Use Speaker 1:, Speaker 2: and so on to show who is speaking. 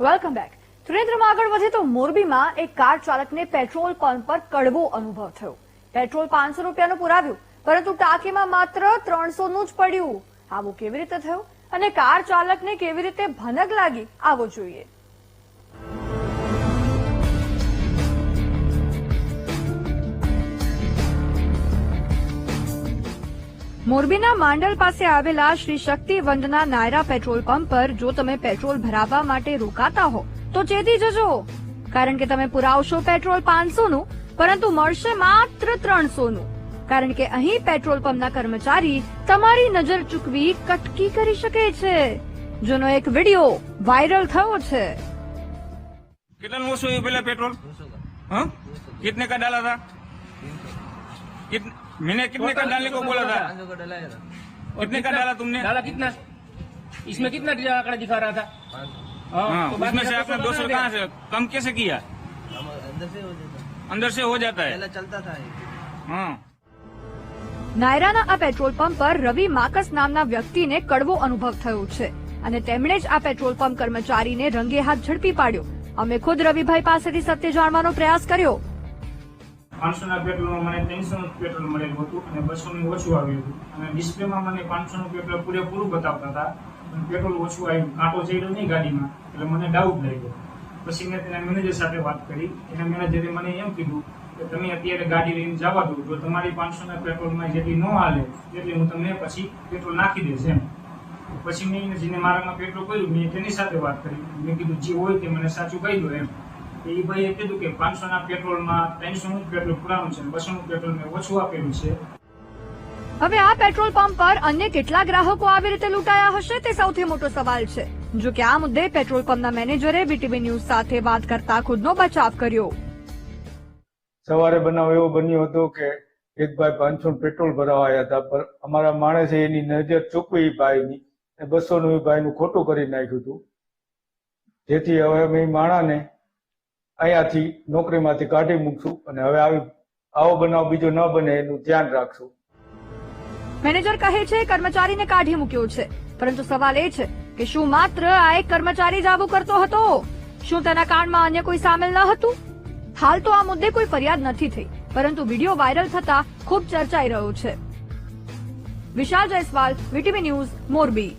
Speaker 1: Welcome back સુરેન્દ્રમાં આગળ વધે તો મોરબીમાં એક કાર ચાલકને પેટ્રોલ પંપ પર કડવો અનુભવ થયો. પેટ્રોલ પાંચસો રૂપિયાનું પુરાવ્યું, પરંતુ ટાંકીમાં માત્ર ત્રણસોનું જ પડ્યું. આવું કેવી રીતે થયું? અને કાર ચાલકને કેવી રીતે ભનક લાગી? આવો જોઈએ. મોરબીના માંડલ પાસે આવેલા શ્રી શક્તિ વંદના નાયરા પેટ્રોલ પંપ પર જો તમે પેટ્રોલ ભરાવવા માટે રોકાતા હો, તો ચેતી જજો. કારણ કે તમે પુરાવશો પેટ્રોલ પાંચસો નું પરંતુ મળશે માત્ર ત્રણસો નું કારણ કે અહીં પેટ્રોલ પંપના કર્મચારી તમારી નજર ચૂકવી કટકી કરી શકે છે. જેનો એક વીડિયો વાયરલ થયો છે.
Speaker 2: કેટલા ઓછું પેલા પેટ્રોલ? કેટલા કા ડાલા मैंने कितने का डालने को बोला था
Speaker 3: पाँच सौ का डलाया था
Speaker 2: कितने का डाला तुमने
Speaker 4: डाला कितना इसमें कितना दिया आंकड़ा दिखा रहा था
Speaker 3: पाँच सौ
Speaker 2: हाँ
Speaker 4: तो बाद
Speaker 2: उसमें
Speaker 4: में
Speaker 2: से
Speaker 4: आपको
Speaker 2: आपने दो सौ
Speaker 4: बताना
Speaker 2: कहाँ से कम कैसे किया
Speaker 3: हम अंदर से हो जाता
Speaker 2: अंदर से हो जाता है
Speaker 3: पहले चलता था ये
Speaker 2: हाँ
Speaker 1: નાયરાના આ પેટ્રોલ પંપ પર રવિ માકસ નામના વ્યક્તિને કડવો અનુભવ થયો છે અને તેમણે જ આ પેટ્રોલ પંપ કર્મચારીને રંગે હાથ ઝડપી પાડ્યો અમે ખુદ રવિભાઈ પાસેથી સત્ય જાણવાનો પ્રયાસ કર્યો
Speaker 5: પાંચસો ના પેટ્રોલમાં મને ત્રણસોનું પેટ્રોલ મળેલું હતું અને બસોનું ઓછું આવ્યું હતું. અને ડિસ્પ્લેમાં મને પાંચસોનું પેટ્રોલ પૂરેપૂરું બતાવતા હતા, પણ પેટ્રોલ ઓછું આવ્યું. કાંટો ચડ્યો નહીં ગાડીમાં, એટલે મને ડાઉટ લાગ્યો. પછી મેં તેના મેનેજર સાથે વાત કરી. એના મેનેજરે મને એમ કીધું કે તમે અત્યારે ગાડી લઈને જવા દો. જો તમારી પાંચસોના પેટ્રોલમાં જેટલી ન હાલે, એટલે હું તમને પછી પેટ્રોલ નાખી દઈશ એમ. પછી મેં જેને મારામાં પેટ્રોલ કર્યું, મેં તેની સાથે વાત કરી. મેં કીધું, જે હોય તે મને સાચું કહી દો એમ. એ ભાઈએ કીધું કે પાંચસો ના પેટ્રોલમાં ત્રણસોનું પેટ્રોલ પુરાણું છે બસો નું પેટ્રોલ મેં ઓછું આપેલું છે.
Speaker 1: હવે આ પેટ્રોલ પંપ પર અન્ય કેટલા ગ્રાહકો આવી રીતે લૂંટાયા હશે તે સૌથી મોટો સવાલ છે. જો કે આ મુદ્દે પેટ્રોલ પંપના મેનેજરે બીટીવી ન્યૂઝ સાથે વાત કરતા ખુદનો બચાવ કર્યો.
Speaker 6: સવારે બનાવ એવો બન્યો હતો કે એક ભાઈ પાંચસો પેટ્રોલ ભરાવા આવ્યા હતા પણ અમારા માણસે એની નજર ચૂકવી એ ભાઈની બસો નું એ ભાઈનું ખોટું કરી નાખ્યું હતું. જેથી હવે અમે માણાને અહીંયાથી નોકરીમાંથી કાઢી મૂકશું અને હવે આવી આવો બનાવ બીજો ન બને એનું ધ્યાન રાખશું.
Speaker 1: મેનેજર કહે છે, કર્મચારીને કાઢી મૂક્યો છે. પરંતુ સવાલ એ છે કે શું માત્ર આ એક કર્મચારી જ આવું કરતો હતો? શું તેના કાંડમાં અન્ય કોઈ સામેલ ન હતું? હાલ તો આ મુદ્દે કોઈ ફરિયાદ નથી થઈ, પરંતુ વીડિયો વાયરલ થતા ખૂબ ચર્ચાઈ રહ્યો છે. Vishal Jaiswal, VTV news, Morbi.